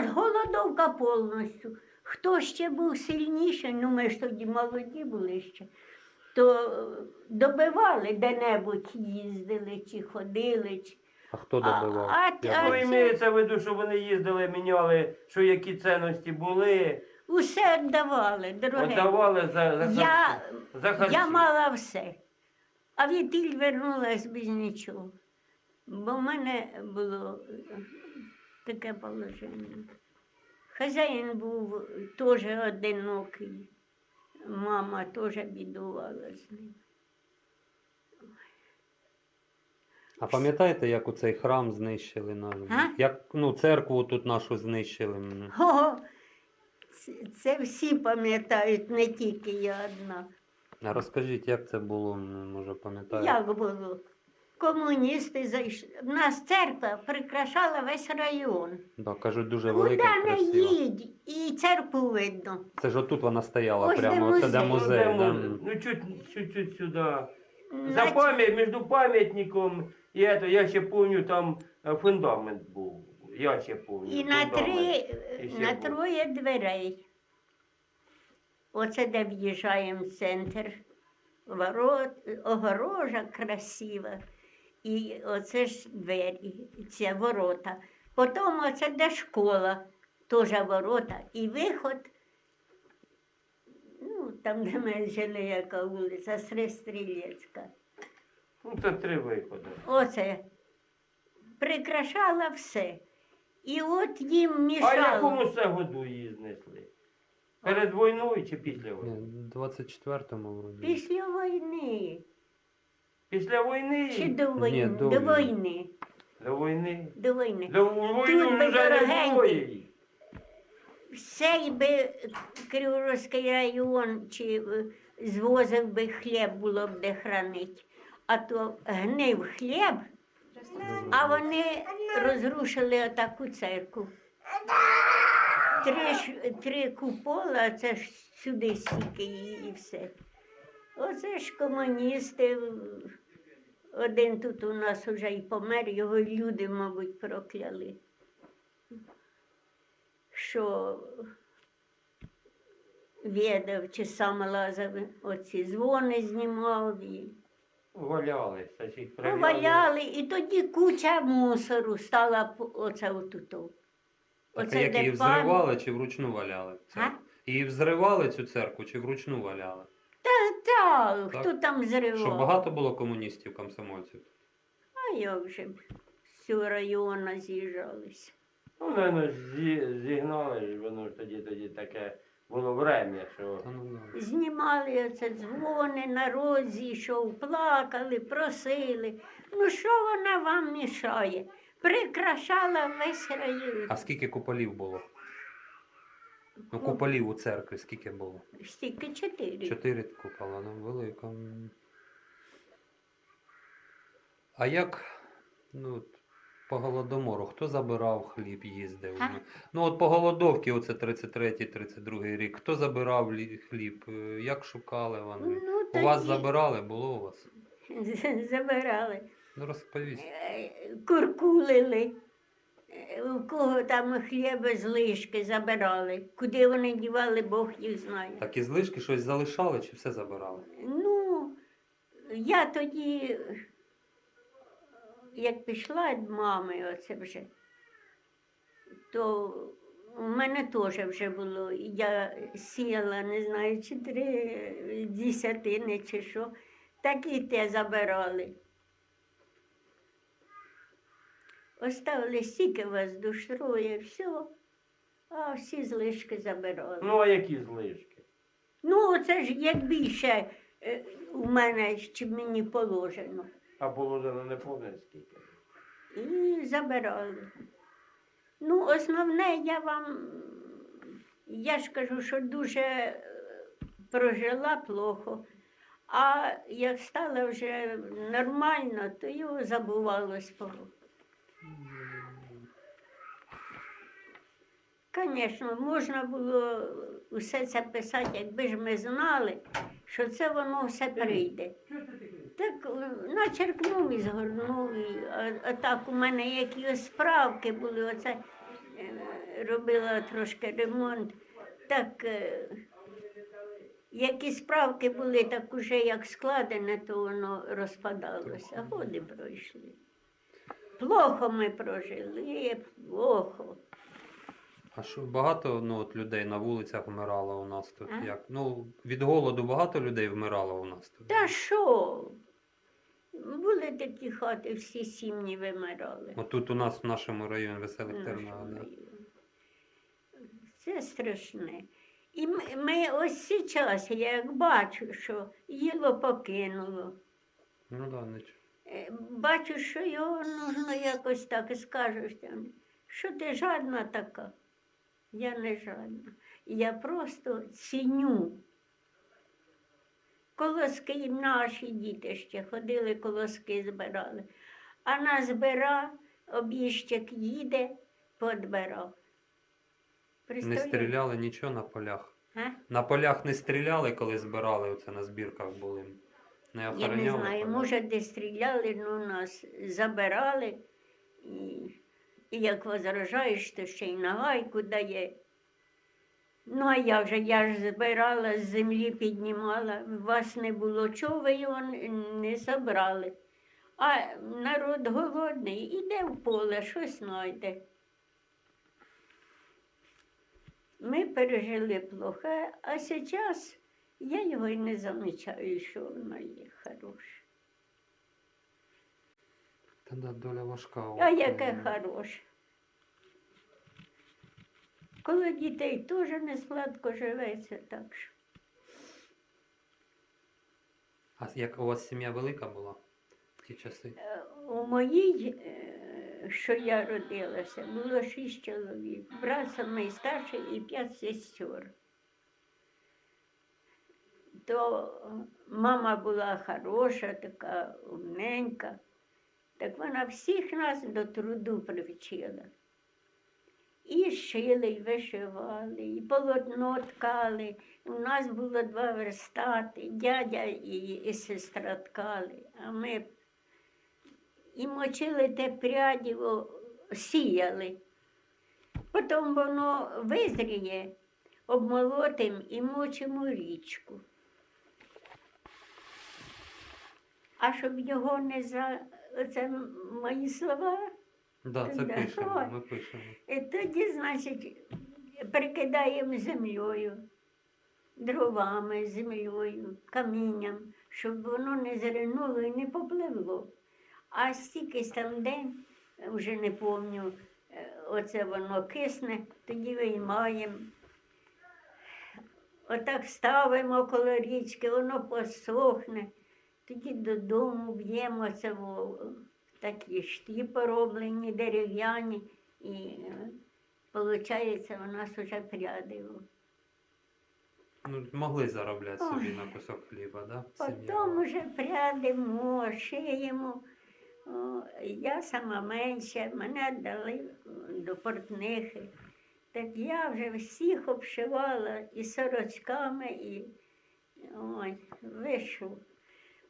нас голодовка повністю. Хто ще був сильніший, ну ми ж тоді молоді були ще, то добивали де-небудь їздили чи ходили. Чи... А хто добивав? а- а ви- Ну, це- імеється в виду, що вони їздили, міняли, що які цінності були, Усе віддавали, дороге. віддавали за, за, Я, харчі. за харчі. я мала все. А відтіль вернулась без нічого. Бо в мене було таке положення. Хазяїн був теж одинокий. Мама теж бідувала з ним. А пам'ятаєте, як у цей храм знищили наш? А? Як ну, церкву тут нашу знищили? О, це, це всі пам'ятають, не тільки я одна. А розкажіть, як це було, може пам'ятаєте? Як було? Комуністи зайшли. В нас церква прикрашала весь район. Да, кажуть, дуже Куди не красива. їдь, і церкву видно. Це ж отут вона стояла Ось де прямо, це де музей. музей. Ну, да? музей? Ну, чуть, чуть-чуть сюди. За пам'ять, між пам'ятником і это, я ще пам'ятаю, там е, фундамент був. Я ще пам'ятаю. І на, три. І ще на був. троє дверей. Оце де в'їжджаємо в центр. Ворот, огорожа красива. І оце ж двері, це ворота. Потім оце де школа, теж ворота. І виход, ну, там, де ми жили, яка вулиця, Стрілецька. Ну, це три виходи. Оце прикрашала все. І от їм А мішало. якому це году її знесли? Перед війною чи після війни? 24-му вроді. Після війни. Після війни? Чи до Ні, війни? до до війни. війни. До війни. До війни. До війни Тут би вже не дорогенький. було її. Би Криворізький район чи е, звозив би хліб, було б де хранить. А то гнив хліб, а вони розрушили отаку церкву. Три, ж- три купола, це ж сюди стільки і, і все. Оце ж комуністи. Один тут у нас уже і помер, його люди, мабуть, прокляли. Що відав чи сам лазав, оці дзвони знімав і Валялися, прив'язали. поваляли, і тоді куча мусору стала оце отут. Так, а як її пан- взривали чи вручну валяли? А? Її взривали цю церкву чи вручну валяли? Та, та, Так. хто там зривав? Що багато було комуністів, комсомольців? А як же б з цього району з'їжджалися. Ну, наверное, зі, зігнали ж, воно ж тоді, тоді таке було время, що Та ну. Знімали оце дзвони, народ зійшов, плакали, просили. Ну що вона вам мішає? Прикрашала весь район. А скільки куполів було? Ну, куполів у церкві скільки було? Стільки чотири. Чотири купола, ну велика. А як ну, по голодомору, хто забирав хліб, їздив? А? Ну от по голодовці, оце 33-32 рік, хто забирав хліб? Е, Як шукали вони? Ну, У вас забирали, було у вас? забирали. Ну розповість. Е, Куркулили. Е, У кого там хліба з лишки забирали. Куди вони дівали, Бог їх знає. Так і злишки щось залишали чи все забирали? Ну, я тоді, як пішла від мами, оце вже, то у мене теж вже було. Я сіяла, не знаю, чи три десятини, чи що, так і те забирали. Оставили стільки вас душрує, все, а всі злишки забирали. ну а які злишки? Ну, це ж як більше е, у мене, чим мені положено. А положено не повне скільки. І забирали. Ну, основне, я вам, я ж кажу, що дуже е, прожила плохо. А як стало вже нормально, то його забувалось Звісно, можна було усе це писати, якби ж ми знали, що це воно все прийде. Так е, начеркнув і згорнув. І, а, а так у мене якісь справки були. Оце е, робила трошки ремонт, так е, які справки були, так уже як складене, то воно розпадалося. Годи пройшли. Плохо ми прожили, плохо. А що багато ну, от людей на вулицях вмирало у нас тут? А? Як? Ну, від голоду багато людей вмирало у нас тут. Та що? Були такі хати, всі сім'ї вимирали. От тут у нас в нашому районі веселих тернах. Це страшне. І ми, ми ось зараз, я як бачу, що їло покинуло. Ну да, нічого. Е, Бачу, що його нужно якось так і скажеш, що ти жадна така. Я не жадна. Я просто ціню. Колоски наші діти ще ходили, колоски збирали. А назбира, обіщик їде, подбирав. Не стріляли нічого на полях. А? На полях не стріляли, коли збирали, оце на збірках були. Не Я не знаю, поля? може, де стріляли, ну нас забирали. І, і як возражаєш, то ще й на гайку дає. Ну, а я вже, я ж збирала, з землі піднімала, вас не було, чого ви його не забрали. А народ голодний, іде в поле, щось знайде. Ми пережили плохе, а зараз я його й не замічаю, що воно є хороше. Та да, доля важка. А яке хороше. Коли дітей теж не сладко живеться, так що. А як у вас сім'я велика була в ті часи? Е, У моїй, е, що я родилася, було шість чоловік. Брат самий старший і п'ять сестер. То мама була хороша, така умненька. Так вона всіх нас до труду привчила. І шили, і вишивали, і полотно ткали. У нас було два верстати, дядя і, і сестра ткали, а ми і мочили те пряді, сіяли. Потім воно визріє, обмолотим і мочимо річку. А щоб його не за оце мої слова, Да, це Да. пишемо, ми пишемо. і тоді, значить, прикидаємо землею, дровами, землею, камінням, щоб воно не зринуло і не попливло. А стільки там день, вже не пам'ятаю, е, оце воно кисне, тоді виймаємо. Отак ставимо коло річки, воно посохне, тоді додому б'ємо це в такі шті пороблені, дерев'яні, і виходить, у нас вже прядиво. Ну, могли заробляти собі Ой. на кусок хліба, да? Потім вже прядимо, шиємо. О, я сама менша, мене дали до портнихи. Так я вже всіх обшивала і сорочками, і ой, вишу.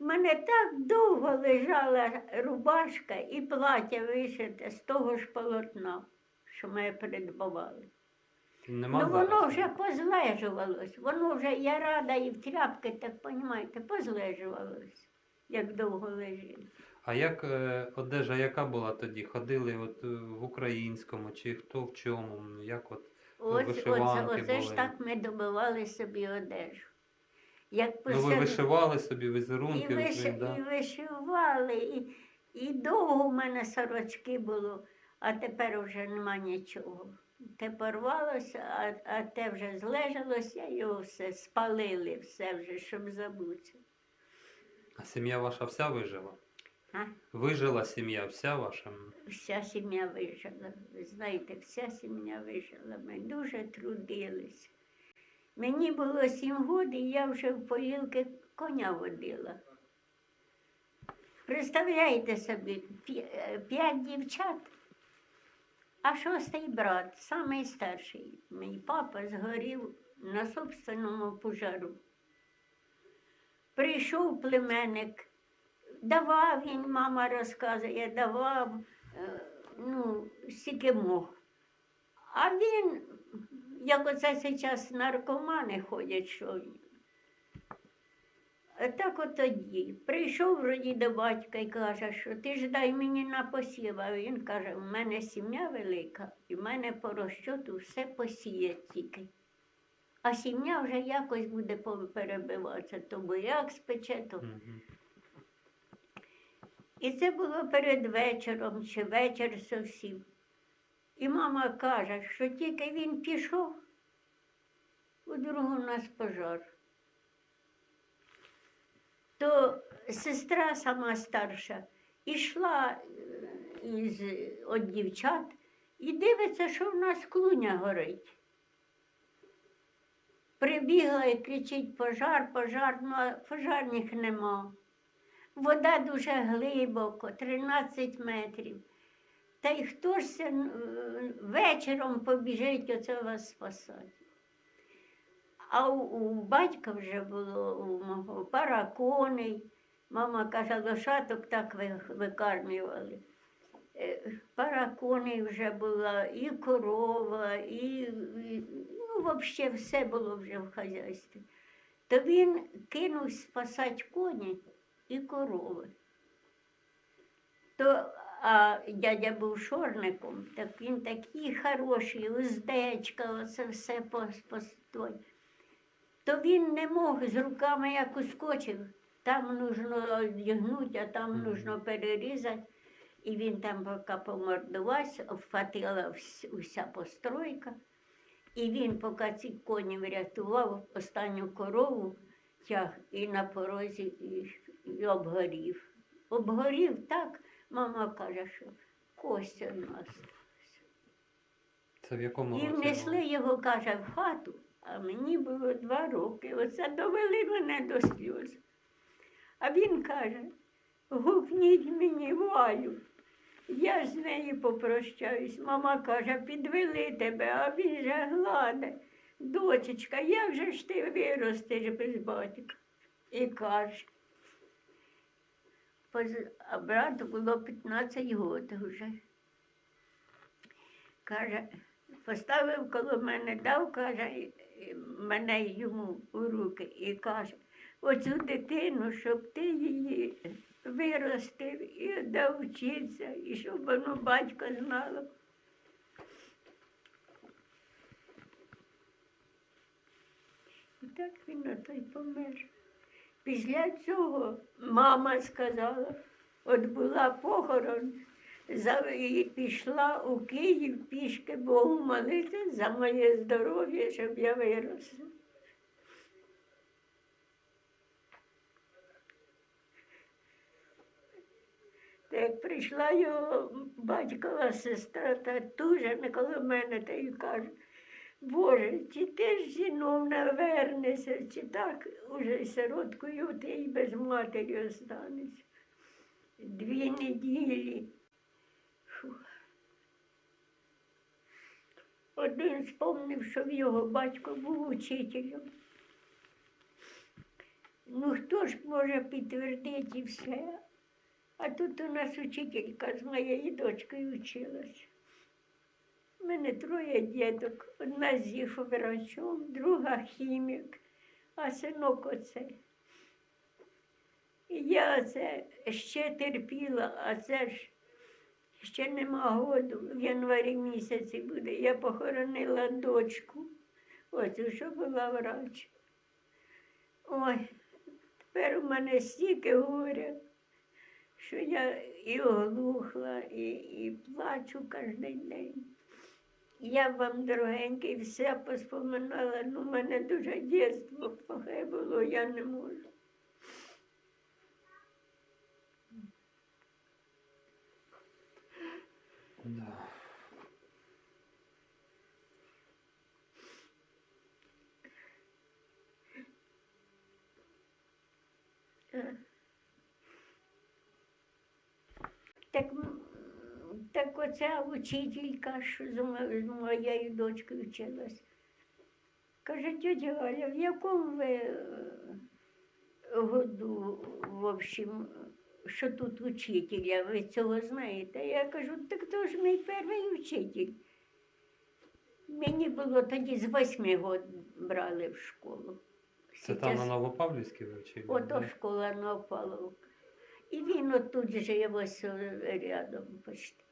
У мене так довго лежала рубашка і плаття вишите з того ж полотна, що ми придбавали. Нема Ну воно зараз? вже позлежувалось, воно вже, я рада і в тряпки, так розумієте, позлежувалось, як довго лежить. А як е, одежа, яка була тоді? Ходили от е, в українському, чи хто в чому? Як от Ось, вишиванки оце, оце ж так ми добивали собі одежу. Як ну, ви посер- вишивали собі і, виш... ви, да? і вишивали, і, і довго в мене сорочки було, а тепер вже нема нічого. Те порвалося, а, а те вже злежалося, його все спалили, все вже, щоб забути. А сім'я ваша вся вижила? А? Вижила сім'я вся ваша? Вся сім'я вижила. Ви знаєте, вся сім'я вижила. Ми дуже трудились. Мені було сім і я вже в поїлки коня водила. Представляєте собі, е, п'ять дівчат, а шостий брат, самий старший. Мій папа згорів на собственному пожару. Прийшов племенник, давав він, мама розказує, давав, е, ну, стільки мог. А він, як оце зараз наркомани ходять, що так от тоді. Прийшов вроді до батька і каже, що ти ж дай мені на посів. А він каже, у мене сім'я велика, і в мене по розчоту все посіє тільки. А сім'я вже якось буде перебиватися, то буряк спече, то і це було перед вечором чи вечір зовсім. І мама каже, що тільки він пішов, у другу нас пожар. То сестра сама старша ішла е, із від дівчат і дивиться, що в нас клуня горить. Прибігла і кричить пожар, пожар, ну а пожарних нема. Вода дуже глибоко, 13 метрів. Та й хто ж це вечором побіжить оце вас спасати? А у, у батька вже було у мого пара коней. Мама каже, лошаток так ви- викармлювали. Е, Пара коней вже була, і корова, і, і ну, взагалі все було вже в хазяйстві. То він кинув спасати коні і корови. То, а дядя був шорником, так він такий хороший, уздечка, оце все постой. То він не мог з руками як ускочив. Там нужно одягнути, а там нужно перерізати. І він там поки помордувався, обхватила вс- уся постройка. І він, поки ці коні врятував, останню корову тяг і на порозі і, і обгорів. Обгорів так, мама каже, що кость одна осталась. Це в якому І році внесли було? його, каже, в хату, а мені було два роки. Оце довели мене до сльоз. А він каже, гукніть мені Валю. Я з нею попрощаюсь. Мама каже, підвели тебе, а він же гладе. Дочечка, як же ж ти виростеш без батька? І каже. А брату було 15 років вже. Каже, поставив коло мене, дав, каже, мене йому у руки і каже, оцю дитину, щоб ти її виростив і дав вчитися, і щоб воно батько знало. І так він на той помер. Після цього мама сказала, от була похорон, і пішла у Київ пішки Богу молити за моє здоров'я, щоб я виросла. Як прийшла його батькова сестра, та дуже не коло мене та й каже, Боже, чи ти ж зіновна вернешся, чи так уже сироткою ти й без матері останешся. Дві неділі. Фу. Один спомнив, що в його батько був учителем. Ну хто ж може підтвердити все? А тут у нас учителька з моєю дочкою вчилась. У мене троє діток. Одна з їх врачом, друга хімік, а синок оце. І я це ще терпіла, а це ж ще нема году, в январі місяці буде. Я похоронила дочку, оцю, що була врач. Ой, тепер у мене стільки горя, що я і оглухла, і, і плачу кожен день. Я вам, дорогенький, все поспоминала, ну, в мене дуже дійство плохе було, я не можу. Да. Так, так оця учителька, що з моєю дочкою вчилась, каже, тетя Галя, в якому ви е, году, в общем, що тут учителя, ви цього знаєте? Я кажу, так то ж мій перший учитель. Мені було тоді з восьми років брали в школу. Це там на Новопавлівській ви вчили? Ото школа Новопавловка. І він отут жив ось рядом почти.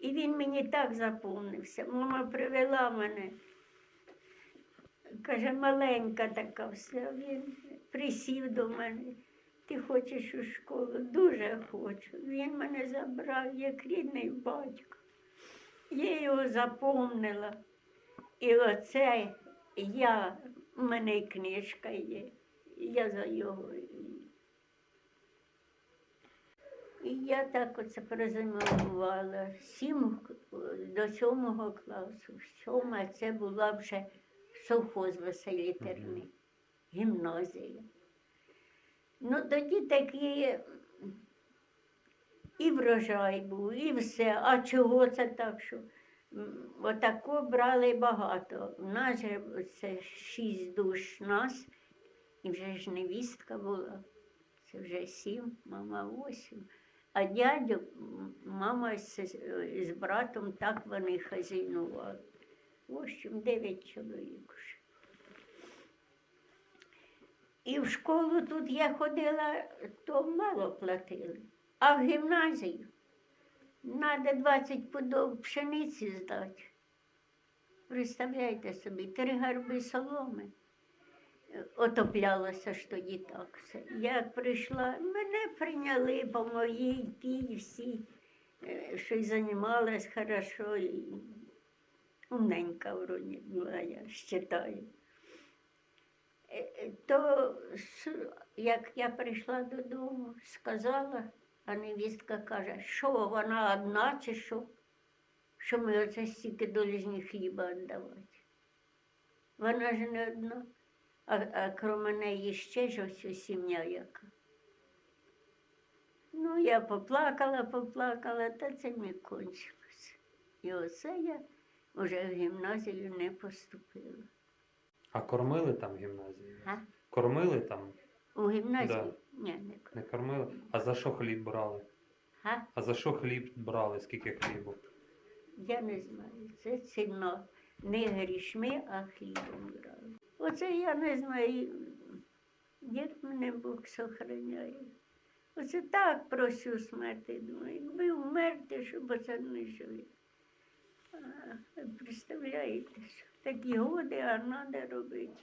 І він мені так заповнився. Мама привела мене. Каже, маленька така вся. Він присів до мене. Ти хочеш у школу? Дуже хочу. Він мене забрав як рідний батько. Я його запомнила. І оце я, у мене книжка є. Я за його. І- я так оце прозимувала сім до сьомого класу. Сьома це була вже совхоз веселітерний, гімназія. Ну тоді такі і врожай був, і все. А чого це так, що отако брали багато. У нас же це шість душ нас, і вже ж невістка була. Це вже сім, мама восім. А дядю, мама з, з братом так вони хазяйнували. В общем, дев'ять чоловік. І в школу тут я ходила, то мало платили. А в гімназію треба 20 пудов пшениці здати. Представляєте собі, три гарби соломи. Е, Отоплялося ж тоді так все. Як прийшла, мене прийняли по моїй тій всі, е, що й займалась хорошо, і умненька вроді була, я вважаю. Е, То як я прийшла додому, сказала, а невістка каже, що вона одна чи що? Що ми оце стільки долізні хліба віддавати. Вона ж не одна, а, а крім неї ще ж ось сім'я яка. Ну, я поплакала, поплакала, та це не кончилося. І оце я вже в гімназію не поступила. А кормили там в гімназії? А? Кормили там? У гімназію? Да. Ні, не Не кормили? А за що хліб брали? А? А за що хліб брали? Скільки хлібу? Я не знаю. Це ціно. Не грішми, а хлібом брали. Оце я не знаю, як мене Бог сохраняє. Оце так просю смерти. Думаю, якби вмерти, щоб оце не жили. Представляєте, такі годи, а треба робити.